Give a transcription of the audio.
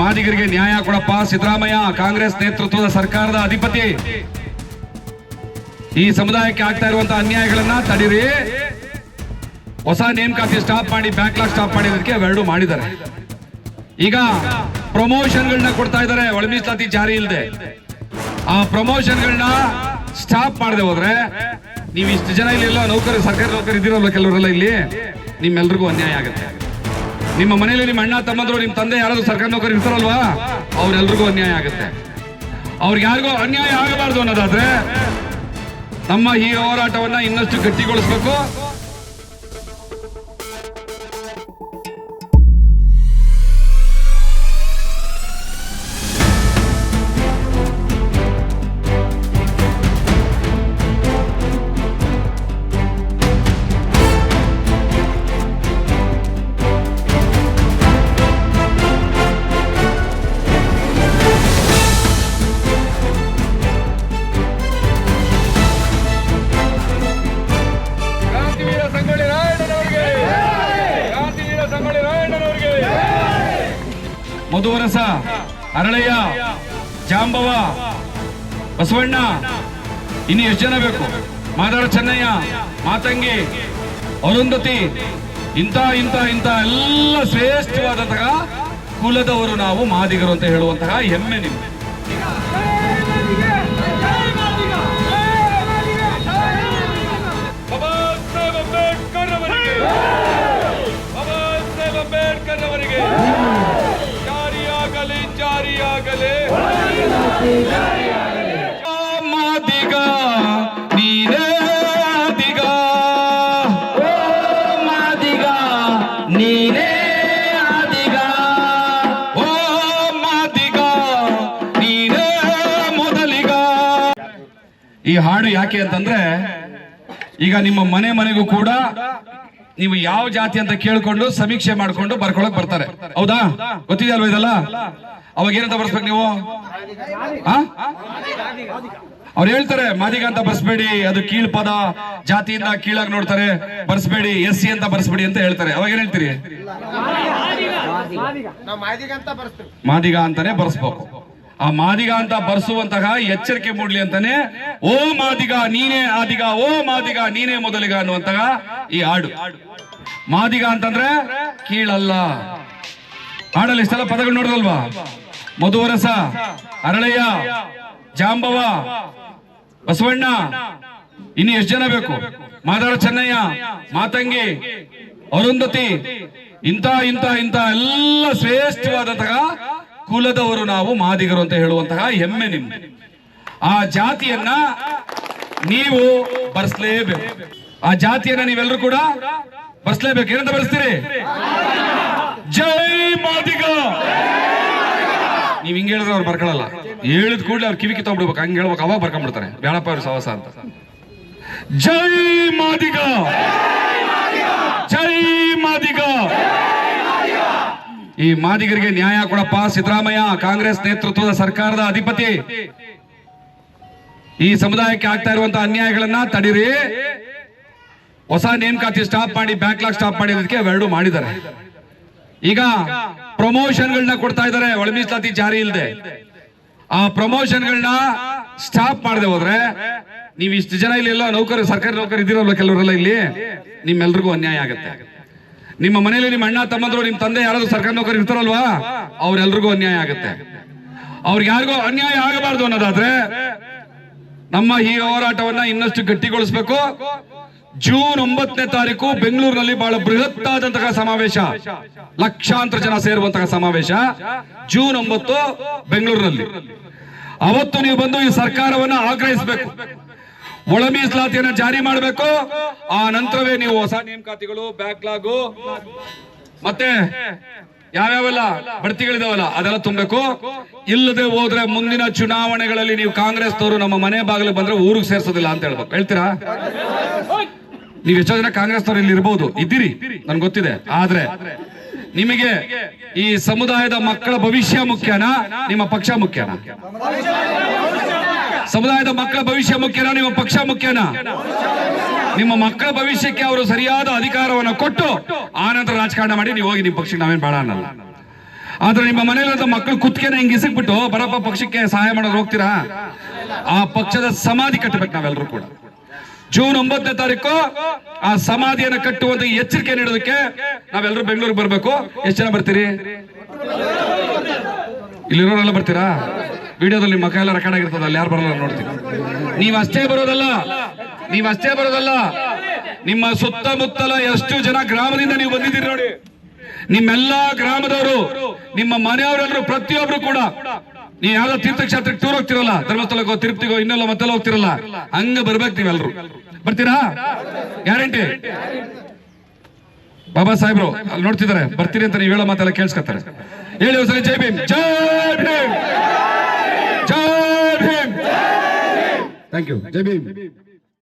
ಮಾದಿಗರಿಗೆ ನ್ಯಾಯ ಕೊಡಪ್ಪ ಸಿದ್ದರಾಮಯ್ಯ, ಕಾಂಗ್ರೆಸ್ ನೇತೃತ್ವದ ಸರ್ಕಾರದ ಅಧಿಪತಿ. ಈ ಸಮುದಾಯಕ್ಕೆ ಆಗ್ತಾ ಇರುವಂತಹ ಅನ್ಯಾಯಗಳನ್ನ ತಡೀರಿ. ಹೊಸ ನೇಮಕಾತಿ ಸ್ಟಾಪ್ ಮಾಡಿ ಬ್ಯಾಕ್ಲಾಗ್ ಸ್ಟಾಪ್ ಮಾಡಿದಕ್ಕೆ ಅವೆರಡು ಮಾಡಿದ್ದಾರೆ. ಈಗ ಪ್ರಮೋಷನ್ಗಳನ್ನ ಕೊಡ್ತಾ ಇದ್ದಾರೆ, ಒಳ ಮೀಸಲಾತಿ ಜಾರಿ ಇಲ್ಲದೆ ಆ ಪ್ರಮೋಷನ್ಗಳನ್ನ ಸ್ಟಾಪ್ ಮಾಡದೆ ಹೋದ್ರೆ ನೀವು ಇಷ್ಟು ಜನ ಇಲ್ಲಿಲ್ಲ ನೌಕರಿ, ಸರ್ಕಾರಿ ನೌಕರಿ ಇದ್ದೀರಲ್ಲ ಕೆಲವರೆಲ್ಲ ಇಲ್ಲಿ? ನಿಮ್ಮೆಲ್ರಿಗೂ ಅನ್ಯಾಯ ಆಗುತ್ತೆ. ನಿಮ್ಮ ಮನೆಯಲ್ಲಿ ನಿಮ್ಮ ಅಣ್ಣ ತಮ್ಮಂದ್ರು ನಿಮ್ಮ ತಂದೆ ಯಾರಾದ್ರೂ ಸರ್ಕಾರಿ ನೌಕರಿ ಇರ್ತಾರಲ್ವಾ? ಅವ್ರೆಲ್ರಿಗೂ ಅನ್ಯಾಯ ಆಗುತ್ತೆ. ಅವ್ರಿಗೆ ಯಾರಿಗೂ ಅನ್ಯಾಯ ಆಗಬಾರ್ದು ಅನ್ನೋದಾದ್ರೆ ನಮ್ಮ ಈ ಹೋರಾಟವನ್ನ ಇನ್ನಷ್ಟು ಗಟ್ಟಿಗೊಳಿಸಬೇಕು. ಮಧುವರಸ ಅರಳಯ್ಯ ಜಾಂಬವ, ಬಸವಣ್ಣ, ಇನ್ನು ಎಷ್ಟು ಜನ ಬೇಕು? ಮಾದಾರ ಚೆನ್ನಯ್ಯ, ಮಾತಂಗಿ, ಅರುಂಧತಿ, ಇಂಥ ಇಂಥ ಇಂಥ ಎಲ್ಲ ಶ್ರೇಷ್ಠವಾದಂತಹ ಕುಲದವರು ನಾವು ಮಾದಿಗರು ಅಂತ ಹೇಳುವಂತಹ ಹೆಮ್ಮೆ ನಿಮ್ಗೆ. ಈ ಹಾಡು ಯಾಕೆ ಅಂತಂದ್ರೆ, ಈಗ ನಿಮ್ಮ ಮನೆ ಮನೆಗೂ ಕೂಡ ನೀವು ಯಾವ ಜಾತಿ ಅಂತ ಕೇಳ್ಕೊಂಡು ಸಮೀಕ್ಷೆ ಮಾಡ್ಕೊಂಡು ಬರ್ಕೊಳಕ್ ಬರ್ತಾರೆ. ಹೌದಾ? ಗೊತ್ತಿದೆ ಇದೆಲ್ಲ? ಅವಾಗ ಏನಂತ ಬರ್ಸ್ಬೇಕು ನೀವು? ಅವ್ರು ಹೇಳ್ತಾರೆ, ಮಾದಿಗ ಅಂತ ಬರ್ಸ್ಬೇಡಿ, ಅದು ಕೀಳ್ ಪದ ಜಾತಿಯಿಂದ ಕೀಳಾಗಿ ನೋಡ್ತಾರೆ, ಬರ್ಸ್ಬೇಡಿ ಎಸ್ ಸಿ ಅಂತ ಬರ್ಸ್ಬೇಡಿ ಅಂತ ಹೇಳ್ತಾರೆ. ಅವಾಗ ಏನ್ ಹೇಳ್ತೀರಿ? ಮಾದಿಗ ಅಂತಾನೆ ಬರ್ಸ್ಬೇಕು. ಆ ಮಾದಿಗ ಅಂತ ಬರ್ಸುವಂತಹ ಎಚ್ಚರಿಕೆ ಮೂಡ್ಲಿ ಅಂತಾನೆ, ಓ ಮಾದಿಗ, ನೀನೇ ಆದಿಗ, ಓ ಮಾದಿಗ, ನೀನೇ ಮೊದಲಿಗ ಅನ್ನುವಂತಹ ಈ ಹಾಡು. ಮಾದಿಗ ಅಂತಂದ್ರೆ ಕೀಳಲ್ಲ. ಹಾಡಲ್ಲಿ ಇಷ್ಟೆಲ್ಲ ಪದಗಳು ನೋಡಿದಲ್ವಾ? ಮಧುವರಸ, ಅರಳಯ್ಯ, ಜಾಂಬವ ಬಸವಣ್ಣ, ಇನ್ನು ಎಷ್ಟು ಜನ ಬೇಕು? ಮಾದಾರ ಚೆನ್ನಯ್ಯ, ಮಾತಂಗಿ, ಅರುಂಧತಿ, ಇಂಥ ಇಂಥ ಇಂಥ ಎಲ್ಲ ಶ್ರೇಷ್ಠವಾದಂತಹ ಕುಲದವರು ನಾವು ಮಾದಿಗರು ಅಂತ ಹೇಳುವಂತಹ ಹೆಮ್ಮೆ ನಿಮ್ಮ ಆ ಜಾತಿಯನ್ನ ನೀವು ಬರ್ಸ್ಲೇಬೇಕು. ಆ ಜಾತಿಯನ್ನ ನೀವೆಲ್ಲರೂ ಕೂಡ ಬರ್ಸ್ಲೇಬೇಕು. ಏನಂತ ಬರ್ಸ್ತೀರಿ? ಜೈ ಮಾದಿಗ! ನೀವ್ ಹಿಂಗ್ ಹೇಳಿದ್ರೆ ಅವ್ರು ಬರ್ಕೊಳಲ್ಲ. ಹೇಳಿದ ಕೂಡಲೇ ಅವ್ರು ಕಿವಿ ತಗೊಂಡ್ಬಿಡ್ಬೇಕು ಹಂಗೆ ಹೇಳ್ಬೇಕು. ಅವಾಗ ಬರ್ಕೊಂಡ್ಬಿಡ್ತಾರೆ ಬೇಡಪ್ಪ ಅವ್ರ ಸಹವಾಸ ಅಂತ. ಜೈ ಮಾದಿಗ! ಜೈ ಮಾದಿಗ! ಈ ಮಾದಿಗರಿಗೆ ನ್ಯಾಯ ಕೊಡಪ್ಪ ಸಿದ್ದರಾಮಯ್ಯ, ಕಾಂಗ್ರೆಸ್ ನೇತೃತ್ವದ ಸರ್ಕಾರದ ಅಧಿಪತಿ. ಈ ಸಮುದಾಯಕ್ಕೆ ಆಗ್ತಾ ಇರುವಂತಹ ಅನ್ಯಾಯಗಳನ್ನ ತಡೀರಿ. ಹೊಸ ನೇಮಕಾತಿ ಸ್ಟಾಪ್ ಮಾಡಿ ಬ್ಯಾಕ್ಲಾಗ್ ಸ್ಟಾಪ್ ಮಾಡಿದ್ದಕ್ಕೆ ಅವೆರಡು ಮಾಡಿದ್ದಾರೆ. ಈಗ ಪ್ರಮೋಷನ್ಗಳನ್ನ ಕೊಡ್ತಾ ಇದ್ದಾರೆ. ಒಳ ಮೀಸಲಾತಿ ಜಾರಿ ಇಲ್ಲದೆ ಆ ಪ್ರಮೋಷನ್ಗಳನ್ನ ಸ್ಟಾಪ್ ಮಾಡದೆ ಹೋದ್ರೆ ನೀವು ಇಷ್ಟು ಜನ ಇಲ್ಲಿ ಎಲ್ಲ ನೌಕರ ಸರ್ಕಾರಿ ನೌಕರಿ ಇದ್ದೀರಲ್ಲ ಕೆಲವರೆಲ್ಲ ಇಲ್ಲಿ? ನಿಮ್ಮೆಲ್ರಿಗೂ ಅನ್ಯಾಯ ಆಗುತ್ತೆ. ನಿಮ್ಮ ಮನೆಯಲ್ಲಿ ನಿಮ್ಮ ಅಣ್ಣ, ತಮ್ಮಂದ್ರು, ನಿಮ್ಮ ತಂದೆ ಯಾರಾದ್ರೂ ಸರ್ಕಾರಿ ನೌಕರಿ ಇರ್ತಾರಲ್ವಾ? ಅವ್ರೆಲ್ರಿಗೂ ಅನ್ಯಾಯ ಆಗುತ್ತೆ. ಅವ್ರಿಗೆ ಯಾರಿಗೂ ಅನ್ಯಾಯ ಆಗಬಾರ್ದು ಅನ್ನೋದಾದ್ರೆ ನಮ್ಮ ಈ ಹೋರಾಟವನ್ನ ಇನ್ನಷ್ಟು ಗಟ್ಟಿಗೊಳಿಸಬೇಕು. ಜೂನ್ ಒಂಬತ್ತನೇ ತಾರೀಕು ಬೆಂಗಳೂರಿನಲ್ಲಿ ಬಹಳ ಬೃಹತ್ತಾದಂತಹ ಸಮಾವೇಶ. ಲಕ್ಷಾಂತರ ಜನ ಸೇರುವಂತಹ ಸಮಾವೇಶ ಜೂನ್ ಒಂಬತ್ತು ಬೆಂಗಳೂರಿನಲ್ಲಿ. ಅವತ್ತು ನೀವು ಬಂದು ಈ ಸರ್ಕಾರವನ್ನ ಆಗ್ರಹಿಸಬೇಕು. ಒಳ ಮೀಸಲಾತಿಯನ್ನ ಜಾರಿ ಮಾಡಬೇಕು. ಆ ನಂತರವೇ ನೀವು ಹೊಸ ನೇಮಕಾತಿಗಳು, ಬ್ಯಾಕ್ಲಾಗು, ಮತ್ತೆ ಯಾವ್ಯಾವೆಲ್ಲ ಬಡ್ತಿಗಳಿದಾವಲ್ಲ ಅದೆಲ್ಲ ತುಂಬಬೇಕು. ಇಲ್ಲದೆ ಹೋದ್ರೆ ಮುಂದಿನ ಚುನಾವಣೆಗಳಲ್ಲಿ ನೀವು ಕಾಂಗ್ರೆಸ್ದವರು ನಮ್ಮ ಮನೆ ಬಾಗಿಲು ಬಂದ್ರೆ ಊರಿಗೆ ಸೇರ್ಸೋದಿಲ್ಲ ಅಂತ ಹೇಳ್ಬೇಕು. ಹೇಳ್ತೀರಾ? ನೀವು ಎಷ್ಟೋ ಜನ ಕಾಂಗ್ರೆಸ್ನವ್ರು ಇಲ್ಲಿ ಇರ್ಬೋದು, ಇದ್ದೀರಿ, ನನ್ಗೆ ಗೊತ್ತಿದೆ. ಆದ್ರೆ ನಿಮಗೆ ಈ ಸಮುದಾಯದ ಮಕ್ಕಳ ಭವಿಷ್ಯ ಮುಖ್ಯನಾ, ನಿಮ್ಮ ಪಕ್ಷ ಮುಖ್ಯನಾ? ಸಮುದಾಯದ ಮಕ್ಕಳ ಭವಿಷ್ಯ ಮುಖ್ಯನಾ, ನಿಮ್ಮ ಪಕ್ಷ ಮುಖ್ಯನಾ? ನಿಮ್ಮ ಮಕ್ಕಳ ಭವಿಷ್ಯಕ್ಕೆ ಅವರು ಸರಿಯಾದ ಅಧಿಕಾರವನ್ನು ಕೊಟ್ಟು ಆ ನಂತರ ರಾಜಕಾರಣ ಮಾಡಿ ನೀವು ಹೋಗಿ ನಿಮ್ಮ ಪಕ್ಷಕ್ಕೆ ನಾವೇನ್ ಬೇಡ ಅನ್ನಲ್ಲ. ಆದ್ರೆ ನಿಮ್ಮ ಮನೆಯಲ್ಲಿರೋ ಮಕ್ಕಳು ಕುತ್ತಿಗೆನ ಹಿಂಗೆ ಇಸಿಕ್ಬಿಟ್ಟು, ಬರಪ್ಪ ಪಕ್ಷಕ್ಕೆ ಸಹಾಯ ಮಾಡೋದು ಹೋಗ್ತೀರಾ? ಆ ಪಕ್ಷದ ಸಮಾಧಿ ಕಟ್ಟಬೇಕು ನಾವೆಲ್ಲರೂ ಕೂಡ. ಜೂನ್ ಒಂಬತ್ತನೇ ತಾರೀಕು ಆ ಸಮಾಧಿಯನ್ನು ಕಟ್ಟುವಂತ ಎಚ್ಚರಿಕೆ ನೀಡೋದಕ್ಕೆ ನಾವೆಲ್ಲರೂ ಬೆಂಗಳೂರಿಗೆ ಬರಬೇಕು. ಎಷ್ಟು ಜನ ಬರ್ತೀರಿ? ಇಲ್ಲಿರೋರೆಲ್ಲ ಬರ್ತೀರಾ? ವಿಡಿಯೋದಲ್ಲಿ ಮಕ್ಕ ಎಲ್ಲ ರೆಕಾರ್ಡ್ ಆಗಿರ್ತದೆ, ಅಲ್ಲಿ ಯಾರು ಬರಲ್ಲ ನೋಡ್ತೀನಿ. ನೀವು ಅಷ್ಟೇ ಬರೋದಲ್ಲ. ನೀವು ಅಷ್ಟೇ ಬರೋದಲ್ಲ. ನಿಮ್ಮ ಸುತ್ತಮುತ್ತಲ ಎಷ್ಟು ಜನ ಗ್ರಾಮದಿಂದ ನೀವು ಬಂದಿದ್ದೀರಿ ನೋಡಿ. ನಿಮ್ಮೆಲ್ಲಾ ಗ್ರಾಮದವರು, ನಿಮ್ಮ ಮನೆಯವರೆಲ್ಲರೂ ಪ್ರತಿಯೊಬ್ರು ಕೂಡ ನೀವು ಯಾವ್ದೋ ತೀರ್ಥಕ್ಷೇತ್ರಕ್ಕೆ ಟೂರ್ ಹೋಗ್ತಿರಲ್ಲ, ಧರ್ಮಸ್ಥಳಕ್ಕೋ, ತಿರುಪತಿಗೋ, ಇನ್ನೆಲ್ಲ ಮತ್ತೆಲ್ಲ ಹೋಗ್ತಿರಲ್ಲ, ಹಂಗ ಬರ್ಬೇಕು ನೀವೆಲ್ರು. ಬರ್ತೀರಾ? ಗ್ಯಾರಂಟಿ? ಬಾಬಾ ಸಾಹೇಬ್ರು, ಅಲ್ಲಿ ನೋಡ್ತಿದ್ದಾರೆ ಬರ್ತೀರಿ ಅಂತ ನೀವು ಹೇಳೋ ಮಾತೆಲ್ಲ ಕೇಳಿಸ್ಕೊತಾರೆ. ಹೇಳಿ ಒಂದ್ಸಲ Jai Bhim. Jai Bhim. Jai Bhim. Thank you Jai Bhim.